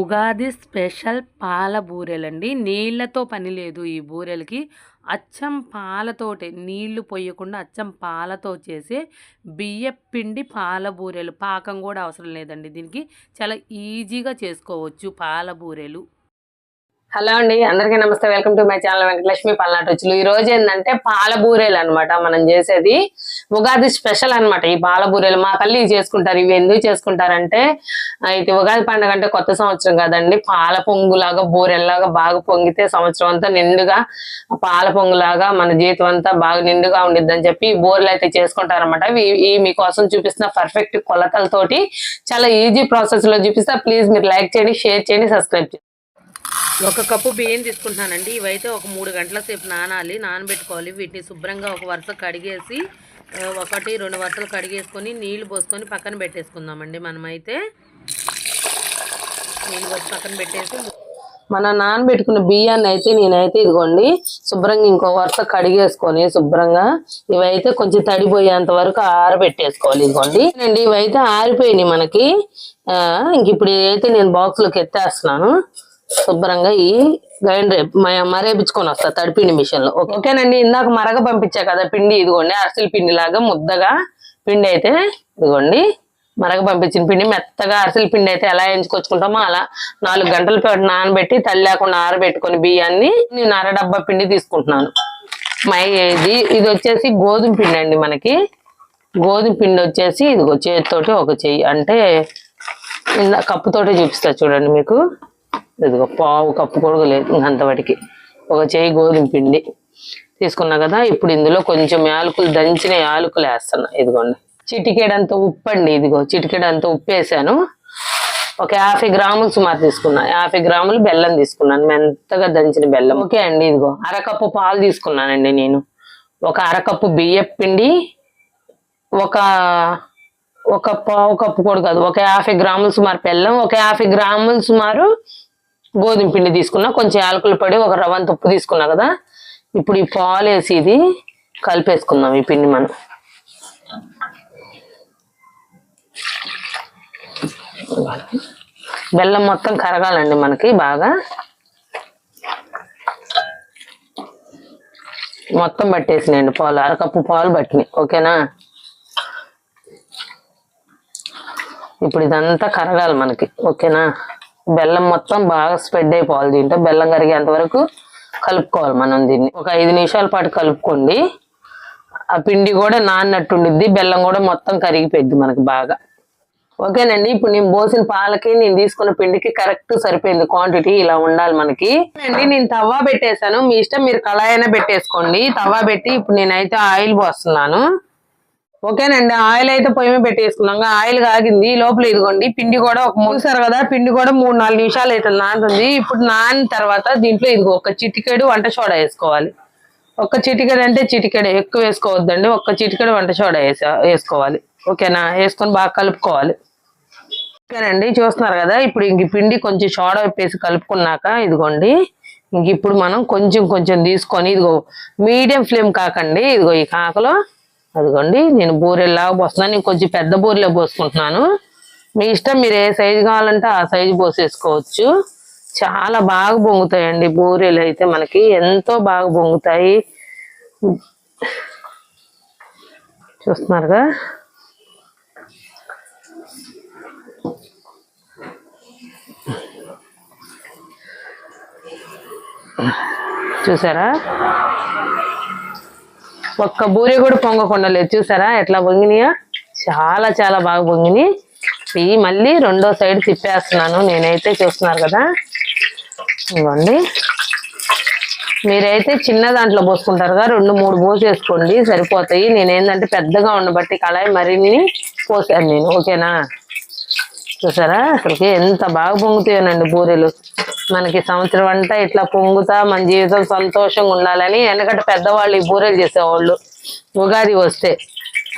Ugadi special పాల బూరెలండి. నీళ్ళతో పని లేదు ఈ బూరెలకి. అచ్చం పాలతోటే నీళ్ళు పోయకుండా అచ్చం పాలతో చేసే బియ్య పిండి పాల బూరెలు. పాకం కూడా అవసరం లేదండి దీనికి. చాలా ఈజీగా చేసుకోవచ్చు పాల బూరెలు. హలో అండి అందరికీ నమస్తే. Welcome to my channel Venkatalakshmi పల్నాటి రుచులు. ఈ రోజు ఏంటంటే పాల బూరెలు అనమాట మనం చేసేది ఉగాది స్పెషల్ అన్నమాట. ఈ పాల బూరెలు మా కల్లి ఇవి చేసుకుంటారు. ఇవి ఎందుకు చేసుకుంటారంటే ఇది ఉగాది పండుగ అంటే కొత్త సంవత్సరం కదండి. పాల పొంగులాగా బూరెల్లాగా బాగా పొంగితే సంవత్సరం అంతా నిండుగా పాల పొంగులాగా మన జీవితం అంతా బాగా నిండుగా ఉండిద్ది అని చెప్పి ఈ బూరెలు అయితే చేసుకుంటారన్నమాట. ఇవి ఈ మీకోసం చూపిస్తున్న పర్ఫెక్ట్ కొలతలతోటి చాలా ఈజీ ప్రాసెస్లో చూపిస్తా. ప్లీజ్ మీరు లైక్ చేయండి షేర్ చేయండి సబ్స్క్రైబ్ చేయండి. ఒక కప్పు బియ్యం తీసుకుంటున్నానండి. ఇవైతే ఒక మూడు గంటల సేపు నానాలి. నానబెట్టుకోవాలి. వీటిని శుభ్రంగా ఒక వరుస కడిగేసి ఒకటి రెండు వరుసలు కడిగేసుకొని నీళ్ళు పోసుకొని పక్కన పెట్టేసుకుందామండి మనమైతే. నీళ్ళు పోసి పక్కన పెట్టేసి మన నానబెట్టుకున్న బియ్యాన్ని అయితే నేనైతే ఇదిగోండి శుభ్రంగా ఇంకో వరుస కడిగేసుకొని శుభ్రంగా ఇవైతే కొంచెం తడిపోయేంత వరకు ఆరబెట్టేసుకోవాలి ఇదిగోండి. అండి ఇవైతే ఆరిపోయినాయి మనకి. ఇంక ఇప్పుడు అయితే నేను బాక్స్లోకి ఎత్తేస్తున్నాను శుభ్రంగా ఈ గ్రైండర్ మరేపించుకొని వస్తా తడిపిండి మిషన్లో ఓకేనండి ఇందాక మరగ పంపించా కదా పిండి ఇదిగోండి అరిసెల పిండి లాగా ముద్దగా పిండి అయితే ఇదిగోండి మరగ పంపించిన పిండి. మెత్తగా అరిసెల పిండి అయితే ఎలా ఎంచుకొచ్చుకుంటామో అలా నాలుగు గంటల పాటు నానబెట్టి తల్లి లేకుండా ఆరబెట్టుకొని బియ్యాన్ని నేను అర డబ్బా పిండి తీసుకుంటున్నాను. మై ఇది ఇది వచ్చేసి గోధుమ పిండి అండి మనకి. గోధుమ పిండి వచ్చేసి ఇదిగో చేతితోటి ఒక చెయ్యి అంటే ఇందా కప్పుతోటి చూపిస్తా చూడండి మీకు. ఇదిగో పావు కప్పు కూడా లేదు ఇంకంతవాటికి ఒక చేయి గోధుమ పిండి తీసుకున్నా కదా ఇప్పుడు ఇందులో కొంచెం యాలకులు దంచిన యాలకులు వేస్తున్నా. ఇదిగోండి. చిటికెడంత ఉప్పు అండి ఇదిగో చిటికెడంత ఉప్పు వేసాను. ఒక యాభై గ్రాములు సుమారు తీసుకున్నా. యాభై గ్రాములు బెల్లం తీసుకున్నాను మెంతగా దంచిన బెల్లం. ఓకే అండి ఇదిగో. అరకప్పు పాలు తీసుకున్నానండి నేను. ఒక అరకప్పు బియ్యపు పిండి ఒక ఒక పావు కప్పు కూడా కాదు ఒక యాభై గ్రాములు సుమారు బెల్లం ఒక యాభై గ్రాములు సుమారు గోధుమ పిండి తీసుకున్నా కొంచెం యాలకుల పడి ఒక రవంత ఉప్పు తీసుకున్నా కదా ఇప్పుడు ఈ పాలు వేసి ఇది కలిపేసుకుందాం ఈ పిండి మనం. బెల్లం మొత్తం కరగాలండి మనకి బాగా. మొత్తం పట్టేసినాయండి పాలు అరకప్పు పాలు పట్టినాయి ఓకేనా? ఇప్పుడు ఇదంతా కరగాలి మనకి ఓకేనా? బెల్లం మొత్తం బాగా స్ప్రెడ్ అయిపోవాలి దీంట్లో బెల్లం కరిగేంత వరకు కలుపుకోవాలి మనం దీన్ని. ఒక ఐదు నిమిషాల పాటు కలుపుకోండి. ఆ పిండి కూడా నాన్నట్టు ఉండిద్ది బెల్లం కూడా మొత్తం కరిగిపోయిద్ది మనకు బాగా. ఓకేనండి ఇప్పుడు నేను పోసిన పాలకి నేను తీసుకున్న పిండికి కరెక్ట్ సరిపోయింది క్వాంటిటీ ఇలా ఉండాలి మనకి. అండి నేను తవ్వ పెట్టేశాను. మీ ఇష్టం మీరు కళాయినా పెట్టేసుకోండి. తవ్వ పెట్టి ఇప్పుడు నేనైతే ఆయిల్ పోస్తున్నాను. ఓకేనండి ఆయిల్ అయితే పొయ్యి మీద పెట్టేసుకున్నాం. ఆయిల్ కాగింది లోపల ఇదిగోండి పిండి కూడా ఒక మూసారు కదా పిండి కూడా మూడు నాలుగు నిమిషాలు అయితే నానుతుంది. ఇప్పుడు నాని తర్వాత దీంట్లో ఇదిగో ఒక చిటికెడు వంట సోడా వేసుకోవాలి. ఒక్క చిటికెడు అంటే చిటికెడు ఎక్కువ వేసుకోవద్దండి. ఒక్క చిటికెడు వంట సోడా వేసా వేసుకోవాలి. ఓకేనా? వేసుకొని బాగా కలుపుకోవాలి. ఓకేనండి చూస్తున్నారు కదా ఇప్పుడు ఇంక పిండి కొంచెం సోడా వేసి కలుపుకున్నాక ఇదిగోండి ఇంక ఇప్పుడు మనం కొంచెం కొంచెం తీసుకొని ఇదిగో మీడియం ఫ్లేమ్ కాకండి ఇదిగో ఈ కాకలో అదిగోండి నేను బూరెల్లాగా పోస్తున్నాను. నేను కొంచెం పెద్ద బూరెలో పోసుకుంటున్నాను. మీ ఇష్టం మీరు ఏ సైజు కావాలంటే ఆ సైజు పోసేసుకోవచ్చు. చాలా బాగా పొంగుతాయండి బూరెలు అయితే మనకి. ఎంతో బాగా పొంగుతాయి చూస్తున్నారుగా? చూసారా? ఒక్క బూరె కూడా పొంగకుండా లేదు. చూసారా? ఎట్లా పొంగినాయా? చాలా చాలా బాగా పొంగిని ఇవి మళ్ళీ రెండో సైడ్ తిప్పేస్తున్నాను. నేనైతే చూస్తున్నారు కదా. ఇవ్వండి. మీరైతే చిన్న దాంట్లో పోసుకుంటారుగా. రెండు మూడు పోసేసుకోండి. సరిపోతాయి. నేనేంటంటే పెద్దగా ఉండబట్టి కళాయి మరిన్ని పోసాను నేను. ఓకేనా? చూసారా? అసలుకి ఎంత బాగా పొంగుతాయోనండి బూరెలు. మనకి సంవత్సరం అంతా ఇట్లా పొంగుతా మన జీవితం సంతోషంగా ఉండాలని వెనకట పెద్దవాళ్ళు ఈ బూరెలు చేసేవాళ్ళు. ఉగాది వస్తే.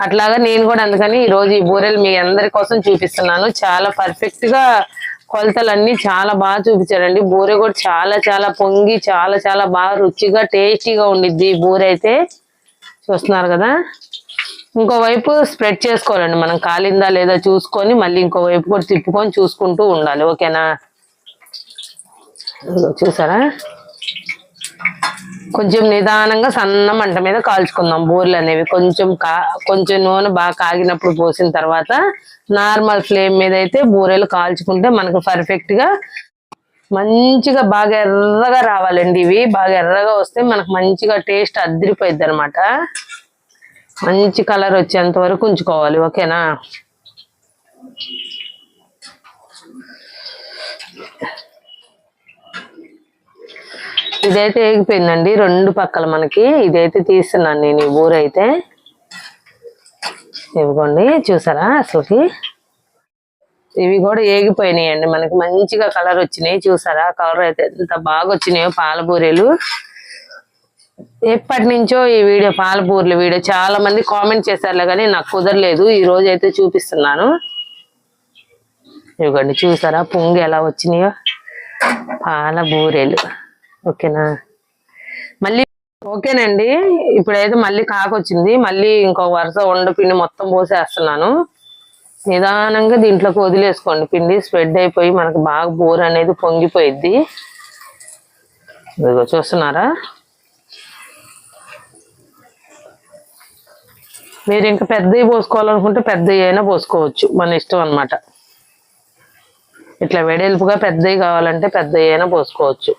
అట్లాగా నేను కూడా అందుకని ఈ రోజు ఈ బూరెలు మీ అందరి కోసం చూపిస్తున్నాను. చాలా పర్ఫెక్ట్గా కొలతలన్నీ చాలా బాగా చూపించారండి. బూరె కూడా చాలా చాలా పొంగి చాలా చాలా బాగా రుచిగా టేస్టీగా ఉండిద్ది ఈ బూరె అయితే. చూస్తున్నారు కదా? ఇంకోవైపు స్ప్రెడ్ చేసుకోవాలండి మనం. కాలిందా లేదా చూసుకొని మళ్ళీ ఇంకోవైపు కూడా తిప్పుకొని చూసుకుంటూ ఉండాలి. ఓకేనా? చూసారా? కొంచెం నిదానంగా సన్న మంట మీద కాల్చుకుందాం. బూరెలు అనేవి కొంచెం కా కొంచెం నూనె బాగా కాగినప్పుడు పోసిన తర్వాత నార్మల్ ఫ్లేమ్ మీద అయితే బూరెలు కాల్చుకుంటే మనకు పర్ఫెక్ట్గా మంచిగా బాగా ఎర్రగా రావాలండి ఇవి. బాగా ఎర్రగా వస్తే మనకు మంచిగా టేస్ట్ అద్దరిపోయిద్ది అనమాట మంచి కలర్ వచ్చేంత వరకు ఉంచుకోవాలి. ఓకేనా? ఇదైతే ఏగిపోయిందండి రెండు పక్కల మనకి ఇదైతే తీస్తున్నాను నేను ఈ ఊరు ఇవ్వండి చూసారా అసలుకి? ఇవి కూడా ఏగిపోయినాయండి. మనకి మంచిగా కలర్ వచ్చినాయి చూసారా? కలర్ అయితే ఎంత బాగా వచ్చినాయో పాలబూరెలు. ఎప్పటి నుంచో ఈ వీడియో పాలపూర్ల వీడియో చాలా మంది కామెంట్ చేశారులే కానీ నాకు కుదరలేదు. ఈ రోజు అయితే చూపిస్తున్నాను. ఇవ్వండి చూసారా? పొంగు ఎలా వచ్చినాయో? పాల బూరెలు ఓకేనా? మళ్ళీ ఓకేనండి. ఇప్పుడైతే మళ్ళీ కాకొచ్చింది. మళ్ళీ ఇంకో వరుస ఉండ పిండి మొత్తం పోసేస్తున్నాను. నిదానంగా దీంట్లోకి వదిలేసుకోండి. పిండి స్ప్రెడ్ అయిపోయి మనకు బాగా బోర్ అనేది పొంగిపోయిద్ది. ఇదిగో చూస్తున్నారా? మీరు ఇంకా పెద్దవి పోసుకోవాలనుకుంటే పెద్దవి అయినా పోసుకోవచ్చు. మన ఇష్టం అనమాట ఇట్లా వెడల్పుగా పెద్దవి కావాలంటే పెద్దవి అయినా పోసుకోవచ్చు.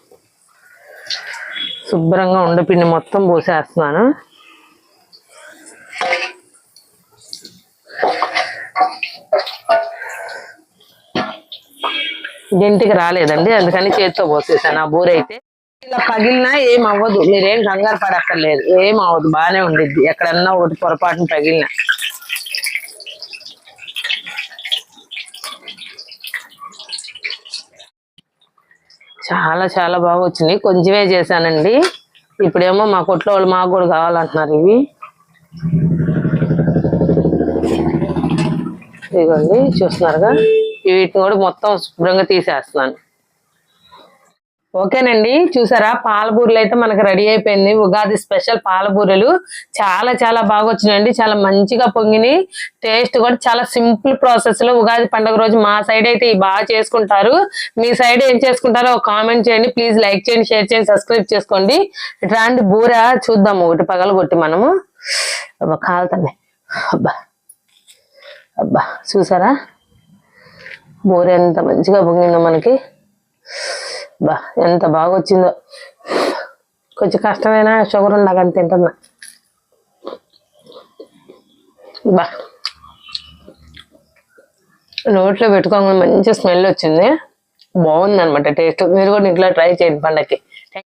శుభ్రంగా ఉండపిండి మొత్తం పోసేస్తున్నాను. ఇంటికి రాలేదండి అందుకని చేతితో పోసేసాను. ఆ బూర అయితే ఇలా పగిలినా ఏం అవ్వదు. మీరేం కంగారు పడక్కర్లేదు. ఏం అవ్వదు. బాగానే ఉండిద్ది. ఎక్కడన్నా ఒకటి పొరపాటున పగిలినా. చాలా చాలా బాగా వచ్చినాయి. కొంచెమే చేశానండి. ఇప్పుడేమో మా కొట్లో వాళ్ళు మాకు కూడా కావాలంటున్నారు ఇవి. ఇదిగోండి చూస్తున్నారుగా? వీటిని కూడా మొత్తం శుభ్రంగా తీసేస్తున్నాను. ఓకేనండి చూసారా? పాలబూరలు అయితే మనకు రెడీ అయిపోయింది. ఉగాది స్పెషల్ పాలబూరలు చాలా చాలా బాగా వచ్చినాయండి. చాలా మంచిగా పొంగినాయి. టేస్ట్ కూడా చాలా సింపుల్ ప్రాసెస్లో ఉగాది పండుగ రోజు మా సైడ్ అయితే బాగా చేసుకుంటారు. మీ సైడ్ ఏం చేసుకుంటారో కామెంట్ చేయండి. ప్లీజ్ లైక్ చేయండి షేర్ చేయండి సబ్స్క్రైబ్ చేసుకోండి. ఇట్లాంటి బూర చూద్దాము. ఒకటి పగలగొట్టి మనము. అబ్బా కాలుతుంది అబ్బా. అబ్బా చూసారా? బూర ఎంత మంచిగా పొంగిందో మనకి. బా ఎంత బాగా వచ్చిందో కొంచెం కష్టమైనా షుగర్ ఉండగానే తింటున్నా. బా. నోట్లో పెట్టుకోగానే మంచి స్మెల్ వచ్చింది. బాగుంది అనమాట టేస్ట్. మీరు కూడా ఇంట్లో ట్రై చేయండి పండగకి